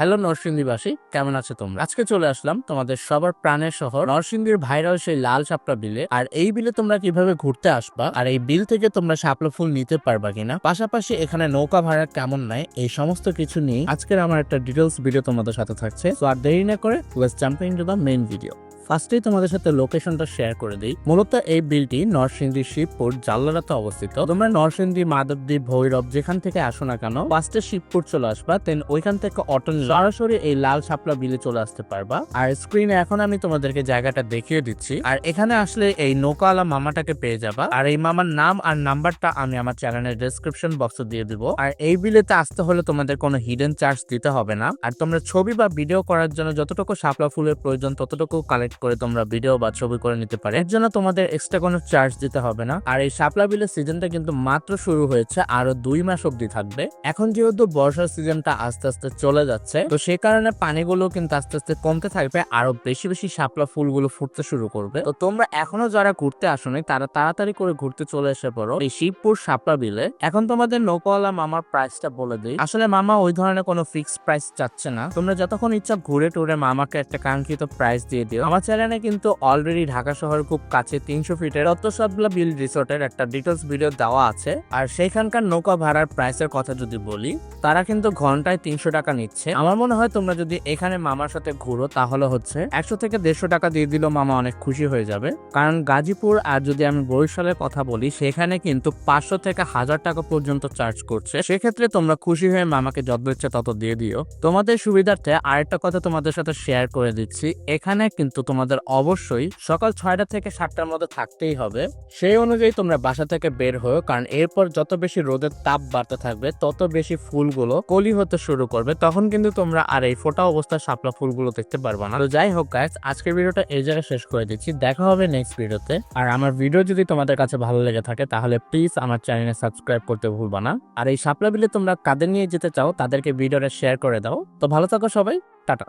Hello নরসিংদীবাসী কেমন আছে তোমরা? আজকে চলে আসলাম তোমাদের সবার প্রাণের শহর, নরসিংদীর ভাইরাল সেই লাল সাপটা বিলে। আর এই বিলে তোমরা কীভাবে ঘুরতে আসবা? আর এই বিল থেকে তোমরা শাপলা ফুল নিতে পারবা কিনা? পাশাপাশি এখানে নৌকা ভাড়া কেমন নাই? এই সমস্ত কিছু নিয়ে আজকের আমার একটা ডিটেলস ভিডিও তোমাদের সাথে থাকছে। তো আর দেরি না করে waste jump to the main video ফার্স্টেই তোমাদের সাথে লোকেশনটা শেয়ার করে দিই। মূলত এই বিলটি নরসিংদী শিবপুর জাল্লারাতে অবস্থিত। তোমরা নরসিংদী মাধবদ্বীপ ভৈরব যেখান থেকে আসো না কেন ফার্স্টে শিবপুর চলে আসবা দেন ওইখান থেকে অটো সরাসরি এই লাল শাপলা বিলে চলে আসতে পারবা। আর স্ক্রিনে এখন আমি তোমাদেরকে জায়গাটা দেখিয়ে দিচ্ছি। আর এখানে আসলে এই নৌকাওয়ালা মামাটাকে পেয়ে যাবা। আর এই মামার নাম আর নাম্বারটা আমি আমার চ্যানেলের ডেসক্রিপশন বক্সে দিয়ে দিব। আর এই বিলেতে আসতে হলে তোমাদের কোনো হিডেন চার্জ দিতে হবে না। আর তোমরা ছবি বা ভিডিও করার জন্য যতটুকু শাপলা ফুলের প্রয়োজন, ততটুকু কালেক্ট করে তোমরা ভিডিও বা ছবি করে নিতে পারে। এর জন্য তোমাদের এক্সট্রা কোনো চার্জ দিতে হবে না। আর এই শাপলা বিলের সিজনটা কিন্তু মাত্র শুরু হয়েছে, আরও দুই মাস অব্দি থাকবে। এখন যেহেতু বর্ষার সিজনটা আস্তে আস্তে চলে যাচ্ছে, তো সেই কারণে পানিগুলো কিন্তু আস্তে আস্তে কমতে থাকবে, আরও বেশি বেশি শাপলা ফুলগুলো ফুটতে শুরু করবে। তো তোমরা এখনও যারা ঘুরতে আসোনি, তারা তাড়াতাড়ি করে ঘুরতে চলে এসে পড়ো এই শিবপুর শাপলা বিলে। এখন তোমাদের নৌকাওয়ালা মামার প্রাইসটা বলে দিই। আসলে মামা ওই ধরনের কোনো ফিক্স প্রাইস চাচ্ছে না। তোমরা যতক্ষণ ইচ্ছা ঘুরে টুরে মামাকে একটা কাঙ্ক্ষিত প্রাইস দিয়ে দিও। আমার চ্যানেলে কিন্তু অলরেডি ঢাকা শহর খুব কাছে তিনশো ফিটের রত্তসাবলা বিল রিসোর্টের একটা ডিটেলস ভিডিও দেওয়া আছে। আর সেইখানকার নৌকা ভাড়ার প্রাইসের কথা যদি বলি, তারা কিন্তু ঘন্টায় তিনশো টাকা নিচ্ছে। আমার মনে হয় তোমরা যদি এখানে মামার সাথে ঘুরো, তাহলে হচ্ছে একশো থেকে দেড়শো টাকা দিয়ে দিলেও মামা অনেক খুশি হয়ে যাবে। কারণ গাজীপুর আর যদি আমি বরিশালের কথা বলি, সেখানে কিন্তু পাঁচশো থেকে হাজার টাকা পর্যন্ত চার্জ করছে। সেক্ষেত্রে তোমরা খুশি হয়ে মামাকে যত ইচ্ছে তত দিয়ে দিও। তোমাদের সুবিধার্থে আরেকটা কথা তোমাদের সাথে শেয়ার করে দিচ্ছি। এখানে কিন্তু তোমাদের অবশ্যই সকাল ছয়টা থেকে সাতটার মধ্যে থাকতেই হবে। সেই অনুযায়ী তোমরা বাসা থেকে বের হও, কারণ এরপর যত বেশি রোদের তাপ বাড়তে থাকবে, তত বেশি ফুলগুলো কলি হতে শুরু করবে। তখন কিন্তু তোমরা আর এই ফোটা অবস্থায় শাপলা ফুলগুলো দেখতে পারবে না। তো যাই হোক গাইস আজকের ভিডিওটা এই জায়গায় শেষ করে দিচ্ছি। দেখা হবে নেক্সট ভিডিওতে। আর আমার ভিডিও যদি তোমাদের কাছে ভালো লেগে থাকে, তাহলে প্লিজ আমার চ্যানেলে সাবস্ক্রাইব করতে ভুলবা না। আর এই শাপলা বিলে তোমরা কাদের নিয়ে যেতে চাও, তাদেরকে ভিডিওটা শেয়ার করে দাও। তো ভালো থাকো সবাই, টাটা।